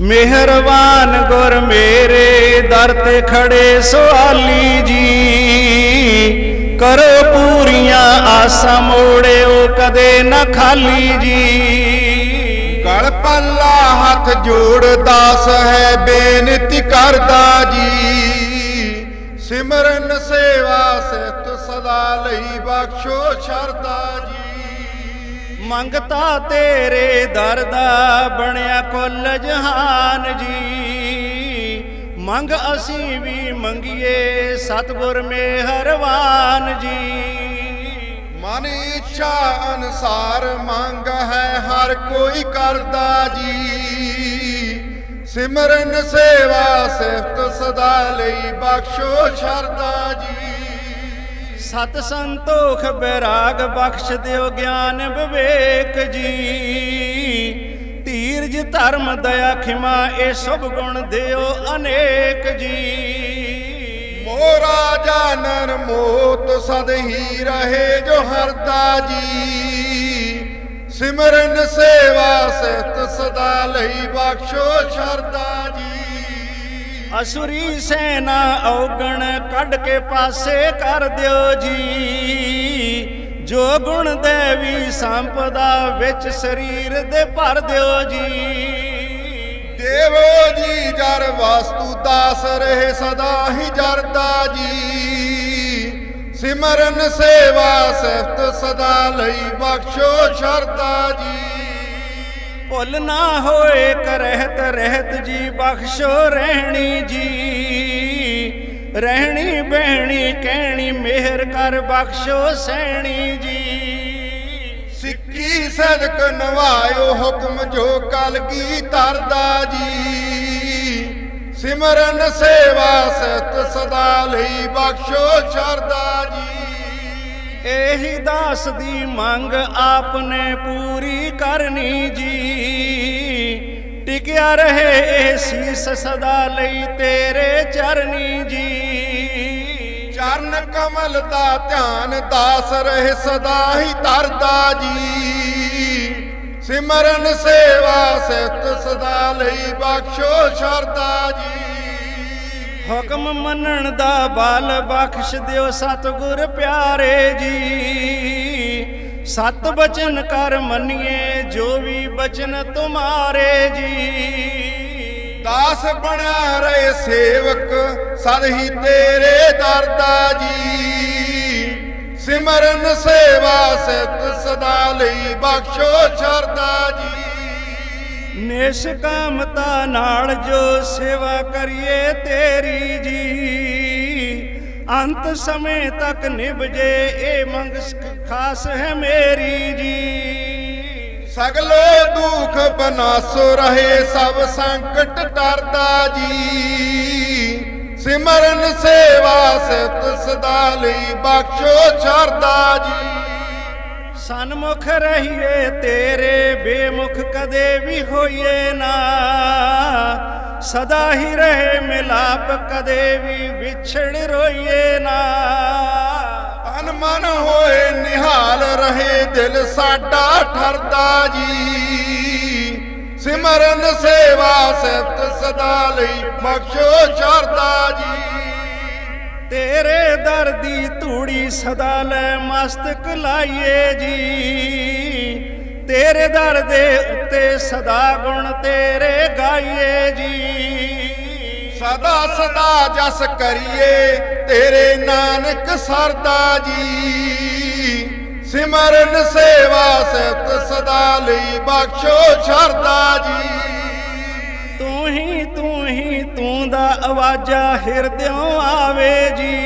ਮਿਹਰਬਾਨ ਗੁਰ ਮੇਰੇ ਦਰ ਤੇ ਖੜੇ ਸਵਾਲੀ ਜੀ। ਕਰੋ ਪੂਰੀਆਂ ਆਸਾਂ ਮੋੜਿਓ ਕਦੇ ਨਾ ਖਾਲੀ ਜੀ। ਗਲ ਪੱਲਾ ਹੱਥ ਜੋੜ ਦਾਸ ਹੈ ਬੇਨਤੀ ਕਰਦਾ ਜੀ। ਸਿਮਰਨ ਸੇਵਾ ਸਿਤ ਸਦਾ ਲਈ ਬਖਸ਼ੋ ਸ਼ਰਦਾ ਮੰਗਤਾ ਤੇਰੇ ਦਰ ਦਾ ਬਣਿਆ ਕੁੱਲ ਜਹਾਨ ਜੀ। ਮੰਗ ਅਸੀਂ ਵੀ ਮੰਗੀਏ ਸਤਿਗੁਰ ਮਿਹਰਬਾਨ ਜੀ। ਮਨ ਇੱਛਾ ਅਨਸਾਰ ਮੰਗ ਹੈ ਹਰ ਕੋਈ ਕਰਦਾ ਜੀ। ਸਿਮਰਨ ਸੇਵਾ ਸਿਫਤ ਸਦਾ ਲਈ ਬਖਸ਼ੋ ਸ਼ਰਦਾ ਜੀ। ਸਤ ਸੰਤੋਖ ਬੈਰਾਗ ਬਖਸ਼ ਦਿਓ ਗਿਆਨ ਵਿਵੇਕ ਜੀ। ਧੀਰਜ ਧਰਮ ਦਇਆ ਖਿਮਾ, ਇਹ ਸਭ ਗੁਣ ਦਿਓ ਅਨੇਕ ਜੀ। ਮੋਰਾ ਜਾਨਨ ਮੋਤ ਸਦ ਹੀ ਰਹੇ ਜੋ ਹਰਦਾ ਜੀ। ਸਿਮਰਨ ਸੇਵਾ ਸਿਤ ਸਦਾ ਲਈ ਬਖਸ਼ੋ ਸ਼ਰਦਾ ਅਸੁਰੀ ਸੈਨਾ ਔਗਣ ਕੱਢ ਕੇ ਪਾਸੇ ਕਰ ਦਿਓ ਜੀ। ਜੋ ਗੁਣ ਦੇਵੀ ਸੰਪਦਾ ਵਿੱਚ ਸਰੀਰ ਦੇ ਭਰ ਦਿਓ ਜੀ। ਦੇਵੋ ਜੀ ਜਰ ਵਾਸਤੂ ਦਾਸ ਰਹੇ ਸਦਾ ਹੀ ਜਰਦਾ ਜੀ। ਸਿਮਰਨ ਸੇਵਾ ਸਿਫਤ ਸਦਾ ਲਈ ਬਖਸ਼ੋ ਸ਼ਰਦਾ ਜੀ। ਭੁੱਲ ਨਾ ਹੋਏ ਕਰਹਿਤ ਰਹਿਤ ਜੀ ਬਖਸ਼ੋ ਰਹਿਣੀ ਜੀ। ਰਹਿਣੀ ਬਹਿਣੀ ਕਹਿਣੀ ਮਿਹਰ ਕਰ ਬਖਸ਼ੋ ਸੈਣੀ ਜੀ। ਸਿੱਖੀ ਸਦਕ ਨਵਾਇਓ ਹੁਕਮ ਜੋ ਕਲ ਕੀ ਤਰਦਾ ਜੀ। ਸਿਮਰਨ ਸੇਵਾ ਸਤ ਸਦਾ ਲਈ ਬਖਸ਼ੋ ਸ਼ਰਦਾ ਜੀ। ਇਹੀ ਦਾਸ ਦੀ ਮੰਗ ਆਪਨੇ ਪੂਰੀ ਕਰਨੀ ਜੀ। ਟਿਕਿਆ ਰਹੇ ਇਹ ਸੀਸ ਸਦਾ ਲਈ ਤੇਰੇ ਚਰਨੀ ਜੀ। ਚਰਨ ਕਮਲ ਦਾ ਧਿਆਨ ਦਾਸ ਰਹੇ ਸਦਾ ਹੀ ਤਰਦਾ ਜੀ। ਸਿਮਰਨ ਸੇਵਾ ਸਿਫਤ ਸਦਾ ਲਈ ਬਖਸ਼ੋ ਸ਼ਰਦਾ ਜੀ। ਹੁਕਮ ਮੰਨਣ ਦਾ ਬਲ ਬਖਸ਼ ਦਿਓ ਸਤਿਗੁਰ ਪਿਆਰੇ ਜੀ। ਸਤ ਬਚਨ ਕਰ ਮੰਨੀਏ ਜੋ ਵੀ ਬਚਨ ਤੁਮਾਰੇ ਜੀ। ਦਾਸ ਬਣਿਆ ਰਹੇ ਸੇਵਕ ਸਦ ਹੀ ਤੇਰੇ ਦਰਦਾ ਜੀ। ਸਿਮਰਨ ਸੇਵਾ ਸਿਤ ਸਦਾ ਲਈ ਬਖਸ਼ੋ ਸ਼ਰਦਾ ਜੀ। ਨਿਸ਼ਕਾਮਤਾ ਨਾਲ ਜੋ ਸੇਵਾ ਕਰੀਏ ਤੇਰੀ ਜੀ। ਅੰਤ ਸਮੇਂ ਤੱਕ ਨਿਭ ਜੇ ਇਹ ਮੰਗ ਖਾਸ ਹੈ ਮੇਰੀ ਜੀ। ਸਗਲੋ ਦੁਖ ਬਨਾਸੋ ਰਹੇ ਸਭ ਸੰਕਟ ਟਰਦਾ ਜੀ। ਸਿਮਰਨ ਸੇਵਾ ਸਿਤ ਸਦਾ ਲਈ ਬਖਸ਼ੋ ਸ਼ਰਦਾ ਜੀ। ਸਨਮੁਖ ਰਹੀਏ ਤੇਰੇ ਬੇਮੁਖ ਕਦੇ ਵੀ ਹੋਈਏ ਨਾ। ਸਦਾ ਹੀ ਰਹੇ ਮਿਲਾਪ ਕਦੇ ਵੀ ਵਿਛੜ ਰੋਈਏ ਨਾ। ਤਨ ਮਨ ਹੋਏ ਨਿਹਾਲ ਰਹੇ ਦਿਲ ਸਾਡਾ ਠਰਦਾ ਜੀ। ਸਿਮਰਨ ਸੇਵਾ ਸਿਫਤ ਸਦਾ ਲਈ ਬਖਸ਼ੋ ਸ਼ਰਦਾ ਜੀ। ਤੇਰੇ ਦਰ ਦੀ ਧੂੜੀ ਸਦਾ ਲੈ ਮਸਤਕ ਲਾਈਏ ਜੀ। ਤੇਰੇ ਦਰ ਦੇ ਉੱਤੇ ਸਦਾ ਗੁਣ ਤੇਰੇ ਗਾਈਏ ਜੀ। ਸਦਾ ਸਦਾ ਜਸ ਕਰੀਏ ਤੇਰੇ ਨਾਨਕ ਸਰਦਾ ਜੀ। ਸਿਮਰਨ ਸੇਵਾ ਸਿਫਤ ਸਦਾ ਲਈ ਬਖਸ਼ੋ ਸ਼ਰਦਾ ਜੀ। ਤੂੰ ਹੀ ਤੂੰ ਹੀ ਤੂੰ ਦਾ ਆਵਾਜ਼ਾ ਹਿਰਦਿਓਂ ਆਵੇ ਜੀ।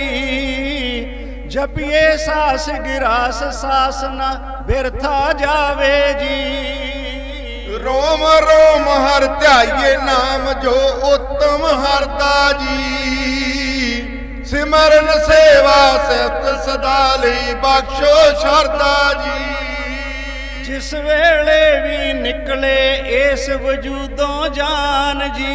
ਜਪੀਏ ਸਾਸ ਗਿਰਾਸ ਸਾਸ ਨਾ ਬਿਰਥਾ ਜਾਵੇ ਜੀ। ਰੋਮ ਰੋਮ ਹਰ ਧਿਆਈਏ ਨਾਮ ਜੋ ਉਤਮ ਹਰਦਾ ਜੀ। ਸਿਮਰਨ ਸੇਵਾ ਸਿਫਤ ਸਦਾ ਲਈ ਬਖਸ਼ੋ ਸ਼ਰਦਾ ਜੀ। ਜਿਸ ਵੇਲੇ ਵੀ ਨਿਕਲੇ ਇਸ ਵਜੂਦੋਂ ਜਾਨ ਜੀ।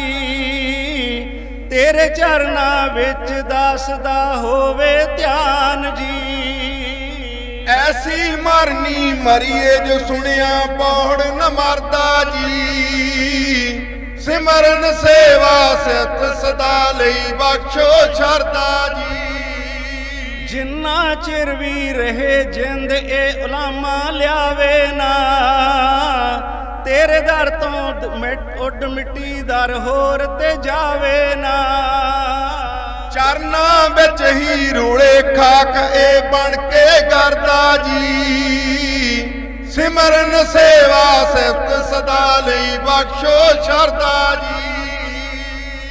ਤੇਰੇ ਚਰਨਾਂ ਵਿੱਚ ਦਾਸ ਦਾ ਹੋਵੇ ਧਿਆਨ ਜੀ। ਐਸੀ ਮਰਨੀ ਮਰੀਏ ਜੋ ਸੁਣਿਆ ਪੌੜ ਨ ਮਰਦਾ ਜੀ। ਸਿਮਰਨ ਸੇਵਾ ਸਿਤ ਸਦਾ ਲਈ ਬਖਸ਼ੋ ਛਰਦਾ ਜੀ। ਜਿੰਨਾ ਚਿਰ ਵੀ ਰਹੇ ਜਿੰਦ ਇਹ ਉਲਾਮਾ ਲਿਆਵੇ ਨਾ, ਤੇਰੇ ਦਰ ਤੋਂ ਮਿੱਟ- ਉੱਡ ਮਿੱਟੀ ਦਰ ਹੋਰ ਤੇ ਜਾਵੇ ਨਾ। ਚਰਨਾਂ ਵਿੱਚ ਹੀ ਰੋਲੇ ਖਾਕ ਇਹ ਬਣ ਕੇ ਕਰਦਾ ਜੀ। ਸਿਮਰਨ ਸੇਵਾ ਸਿਫਤ ਸਦਾ ਲਈ ਬਖਸ਼ੋ ਸ਼ਰਦਾ ਜੀ।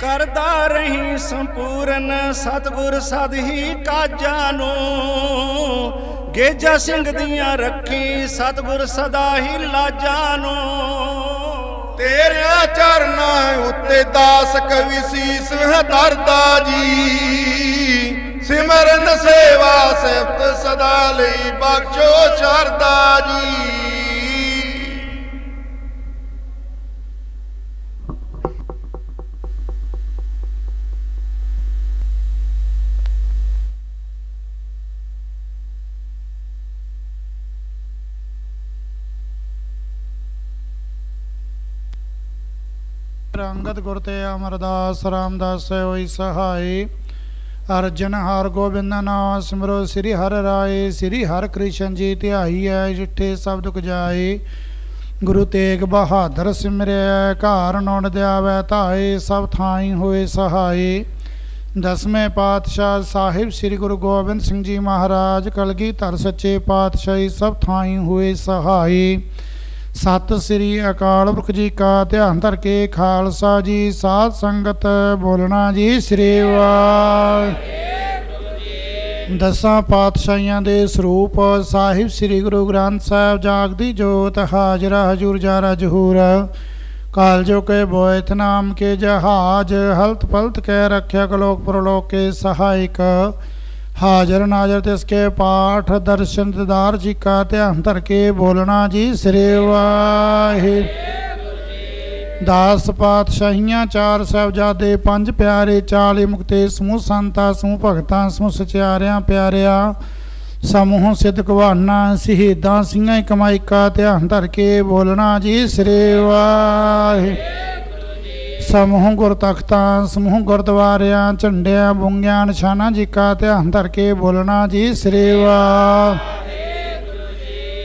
ਕਰਦਾ ਰਹੀ ਸੰਪੂਰਨ ਸਤਿਗੁਰ ਸਦ ਹੀ ਕਾਜਾਂ ਨੂੰ। ਗੇਜਾ ਸਿੰਘ ਦੀਆਂ ਰੱਖੀ ਸਤਿਗੁਰ ਸਦਾ ਹੀ ਲਾਜਾਂ ਨੂੰ। ਤੇਰਿਆਂ ਚਰਨਾਂ ਉੱਤੇ ਦਾਸ ਕਵੀ ਸੀਸ ਧਰਦਾ ਜੀ। ਸਿਮਰਨ ਸੇਵਾ ਸਿਫਤ ਸਦਾ ਲਈ ਬਖਸ਼ੋ ਸ਼ਰਦਾ ਜੀ। ਰੰਗਤ ਗੁਰ ਤੇ ਅਮਰਦਾਸ ਰਾਮਦਾਸ ਹੋਈ ਸਹਾਈ। ਅਰਜਨ ਹਰ ਗੋਬਿੰਦ ਨਾਮ ਸਿਮਰੋ ਸ੍ਰੀ ਹਰ ਰਾਏ, ਸ੍ਰੀ ਹਰ ਕ੍ਰਿਸ਼ਨ ਜੀ ਧਿਆਈ ਐ ਜਿੱਠੇ ਸਬਦ ਕੁਜਾਏ ਗੁਰੂ ਤੇਗ ਬਹਾਦਰ ਸਿਮਰਿਆ ਘਰ ਨੋੜ ਦਿਆਵੈ, ਧਾਏ ਸਭ ਥਾਈ ਹੋਏ ਸਹਾਈ। ਦਸਵੇਂ ਪਾਤਸ਼ਾਹ ਸਾਹਿਬ ਸ੍ਰੀ ਗੁਰੂ ਗੋਬਿੰਦ ਸਿੰਘ ਜੀ ਮਹਾਰਾਜ, ਕਲਗੀ ਧਰ ਸੱਚੇ ਪਾਤਸ਼ਾਹੀ ਸਭ ਥਾਈ ਹੋਏ ਸਹਾਈ। ਸਤਿ ਸ੍ਰੀ ਅਕਾਲ ਪੁਰਖ ਜੀ ਕਾ ਧਿਆਨ ਧਰ ਕੇ ਖਾਲਸਾ ਜੀ, ਸਾਧ ਸੰਗਤ ਬੋਲਣਾ ਜੀ, ਸ੍ਰੀ ਵਾਹਿ ਦਸਾਂ ਪਾਤਸ਼ਾਹੀਆਂ ਦੇ ਸਰੂਪ ਸਾਹਿਬ ਸ੍ਰੀ ਗੁਰੂ ਗ੍ਰੰਥ ਸਾਹਿਬ ਜਾਗਦੀ ਜੋਤ ਹਾਜ਼ਰਾ ਹਜੂਰ ਜਾਰਾ ਜਹੂਰ। ਕਾਲ ਜੋ ਕੇ ਬੋਇਥ ਨਾਮ ਕੇ ਜਹਾਜ, ਹਲਤ ਪਲਤ ਕੇ ਰੱਖਿਆ ਕਲੋਕ ਪ੍ਰਲੋਕ ਕੇ ਸਹਾਇਕ। ਹਾਜ਼ਰ ਨਾਜ਼ਰ ਤਿਸਕੇ ਪਾਠ ਦਰਸ਼ਨ ਦਿਦਾਰ ਜੀ ਕਾ ਧਿਆਨ ਧਰ ਕੇ ਬੋਲਣਾ ਜੀ, ਸ੍ਰੀ ਵਾਹਿ ਦਾਸ ਪਾਤਸ਼ਾਹੀਆਂ, ਚਾਰ ਸਾਹਿਬਜ਼ਾਦੇ, ਪੰਜ ਪਿਆਰੇ, ਚਾਲੀ ਮੁਕਤੇ ਸਮੂਹ, ਸੰਤਾ, ਸਮੂਹ ਭਗਤਾਂ, ਸਮੂਹ ਸਚਿਆਰਿਆਂ, ਪਿਆਰਿਆਂ, ਸਮੂਹ ਸਿੱਧ ਕਵਾਨਾ ਸ਼ਹੀਦਾਂ, ਸਿੰਘਾਂ ਕਮਾਈਕਾ ਧਿਆਨ ਧਰ ਕੇ ਬੋਲਣਾ ਜੀ, ਸ੍ਰੀ ਵਾਹਿ ਸਮੂਹ ਗੁਰ ਤਖਤਾਂ ਸਮੂਹ ਗੁਰਦੁਆਰਿਆਂ, ਝੰਡਿਆਂ, ਬੁੰਗਿਆਂ, ਨਿਸ਼ਾਨਾ ਜੀ ਕਾ ਧਿਆਨ ਧਰ ਕੇ ਬੋਲਣਾ ਜੀ ਸ੍ਰੀਵਾ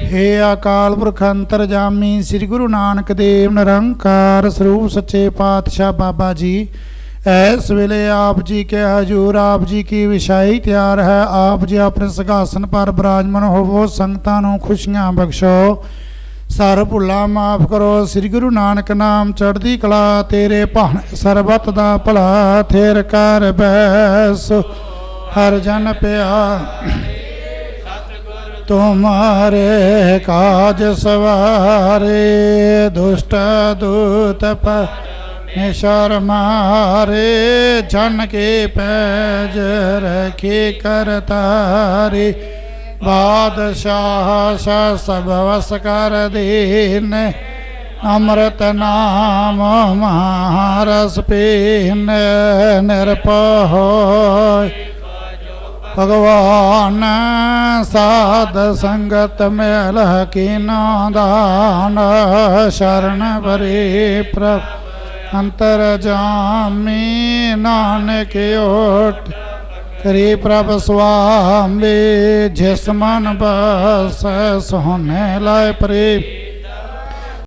ਹੇ ਅਕਾਲ ਪੁਰਖ ਅੰਤਰਜਾਮੀ, ਸ੍ਰੀ ਗੁਰੂ ਨਾਨਕ ਦੇਵ ਨਿਰੰਕਾਰ ਸਰੂਪ ਸੱਚੇ ਪਾਤਸ਼ਾਹ ਬਾਬਾ ਜੀ। ਇਸ ਵੇਲੇ ਆਪ ਜੀ ਕੇ ਹਜੂਰ, ਆਪ ਜੀ ਕੀ ਵਿਸ਼ਾਈ ਤਿਆਰ ਹੈ, ਆਪ ਜੀ ਆਪਣੇ ਸਿੰਘਾਸਨ ਪਰ ਬਰਾਜਮਨ ਹੋਵੋ, ਸੰਗਤਾਂ ਨੂੰ ਖੁਸ਼ੀਆਂ ਬਖਸ਼ੋ। ਸਰ ਭੁੱਲਾ ਮਾਫ ਕਰੋ, ਸ੍ਰੀ ਗੁਰੂ ਨਾਨਕ ਨਾਮ ਚੜ੍ਹਦੀ ਕਲਾ ਤੇਰੇ ਭਾਣ, ਸਰਬਤ ਦਾ ਭਲਾ ਥੇਰ ਕਰ ਬੈਸ ਹਰ ਜਨ ਪਿਆ, ਤੁਮਾਰੇ ਕਾਜ ਸਵਾਰੇ, ਦੁਸ਼ਟ ਦੂਤ ਪਰ ਸ਼ਰਮਾਰੇ ਜਨ ਕੇ ਪੈਜ ਰਖੇ ਕਰਤਾਰੇ ਬਾਦਸ਼ਾਹ ਸ ਸਭਵਸ ਕਰ ਦੀਨ ਅੰਮ੍ਰਿਤ ਨਾਮ ਮਹਾਰਸ ਪੀਨ ਨਿਰਪਉ ਹੋਇ ਭਗਵਾਨ ਸਾਧ ਸੰਗਤ ਮਿਲ ਕੀਨੋ ਦਾਨ, ਸ਼ਰਨ ਪਰੇ ਪ੍ਰਭ। ਅੰਤਰ ਜਾਮੀ ਨਾਨਕ ਓਟ ਕਰੀ ਪ੍ਰਭ ਸੁਆਮੀ ਜਿਸ ਮਨ ਬਸ ਸੋਹਣੇ ਲਾਇ ਪ੍ਰੇ।